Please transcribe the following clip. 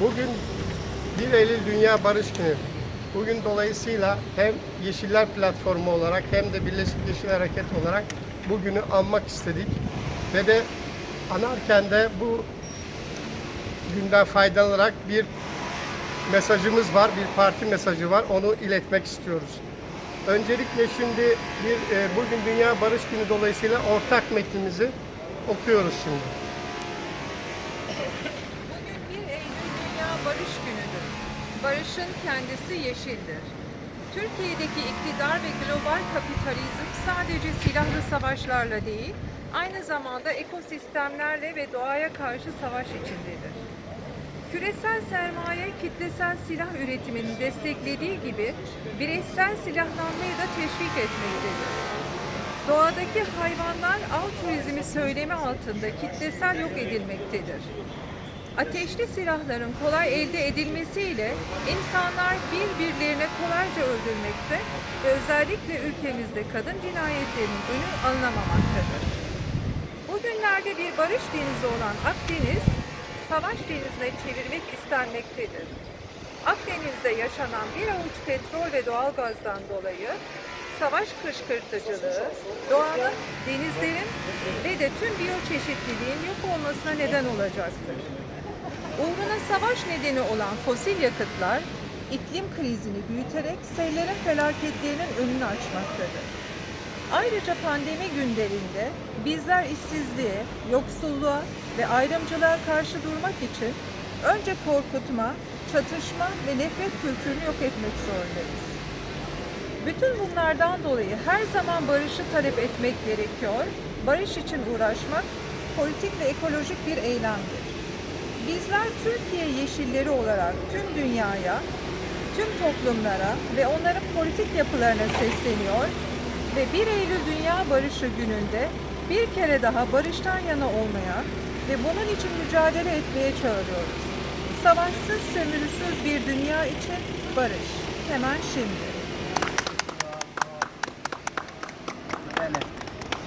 Bugün 1 Eylül Dünya Barış Günü. Bugün dolayısıyla hem Yeşiller Platformu olarak hem de Birleşik Yeşil Hareket olarak bugünü anmak istedik. Ve de anarken de bu günden faydalanarak bir mesajımız var, bir parti mesajı var. Onu iletmek istiyoruz. Öncelikle şimdi bir e, bugün Dünya Barış Günü dolayısıyla ortak metnimizi okuyoruz şimdi. Bugün 1 Eylül Dünya Barış Günü'dür. Barışın kendisi yeşildir. Türkiye'deki iktidar ve global kapitalizm sadece silahlı savaşlarla değil, aynı zamanda ekosistemlerle ve doğaya karşı savaş içindedir. Küresel sermaye kitlesel silah üretimini desteklediği gibi bireysel silahlanmayı da teşvik etmektedir. Doğadaki hayvanlar av turizmi söylemi altında kitlesel yok edilmektedir. Ateşli silahların kolay elde edilmesiyle insanlar birbirlerine kolayca öldürmekte ve özellikle ülkemizde kadın cinayetlerinin önü alınamamaktadır. Bugünlerde bir barış denizi olan Akdeniz, savaş denizine çevirmek istenmektedir. Akdeniz'de yaşanan bir avuç petrol ve doğalgazdan dolayı savaş kışkırtıcılığı, doğanın, denizlerin ve de tüm biyoçeşitliliğin yok olmasına neden olacaktır. Savaş nedeni olan fosil yakıtlar, iklim krizini büyüterek sellerin felaketlerinin önünü açmaktadır. Ayrıca pandemi günlerinde bizler işsizliğe, yoksulluğa ve ayrımcılığa karşı durmak için önce korkutma, çatışma ve nefret kültürünü yok etmek zorundayız. Bütün bunlardan dolayı her zaman barışı talep etmek gerekiyor. Barış için uğraşmak politik ve ekolojik bir eylemdir. Bizler Türkiye yeşilleri olarak tüm dünyaya, tüm toplumlara ve onların politik yapılarına sesleniyor ve 1 Eylül Dünya Barışı gününde bir kere daha barıştan yana olmaya ve bunun için mücadele etmeye çağırıyoruz. Savaşsız, sömürüsüz bir dünya için barış. Hemen şimdi.